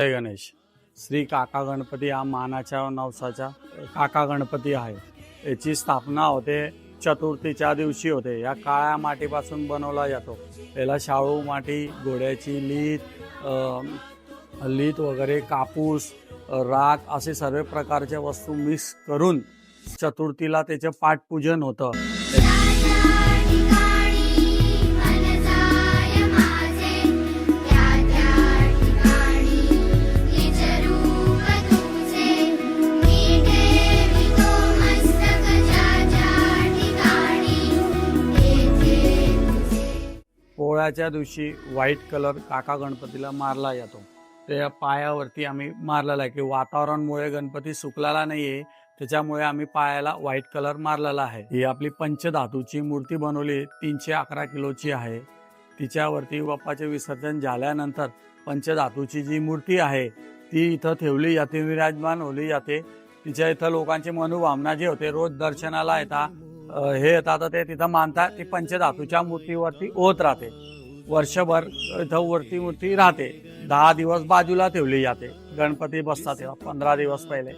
जय गणेश. श्री काका गणपती हा मानाच्या नवसाचा काका गणपती आहे. याची स्थापना होते चतुर्थीच्या दिवशी होते. या काळ्या मातीपासून बनवला जातो. याला शाळू माती घोड्याची लीत लीत वगैरे कापूस राख असे सर्व प्रकारच्या वस्तू मिक्स करून चतुर्थीला त्याचे पाठपूजन होतं. पोळ्याच्या दिवशी व्हाईट कलर काका गणपतीला मारला जातो. त्या पायावरती आम्ही मारलेला आहे की वातावरणामुळे गणपती सुकलेला नाही आहे त्याच्यामुळे आम्ही पायाला व्हाईट कलर मारलेला आहे. ही आपली पंचधातूची मूर्ती बनवली तीनशे अकरा किलोची आहे. तिच्यावरती बाप्पाचे विसर्जन झाल्यानंतर पंचधातूची जी मूर्ती आहे ती इथं ठेवली जाते. विराजमान होली जाते. तिच्या इथं लोकांची मनोभावना जी होते रोज दर्शनाला येतात हे येतात तर ते तिथं मानतात ती पंचधातूच्या मूर्तीवरती होत राहते. वर्षभर इथं वरती मूर्ती राहते. दहा दिवस बाजूला ठेवली जाते. गणपती बसतात तेव्हा पंधरा दिवस पहिले.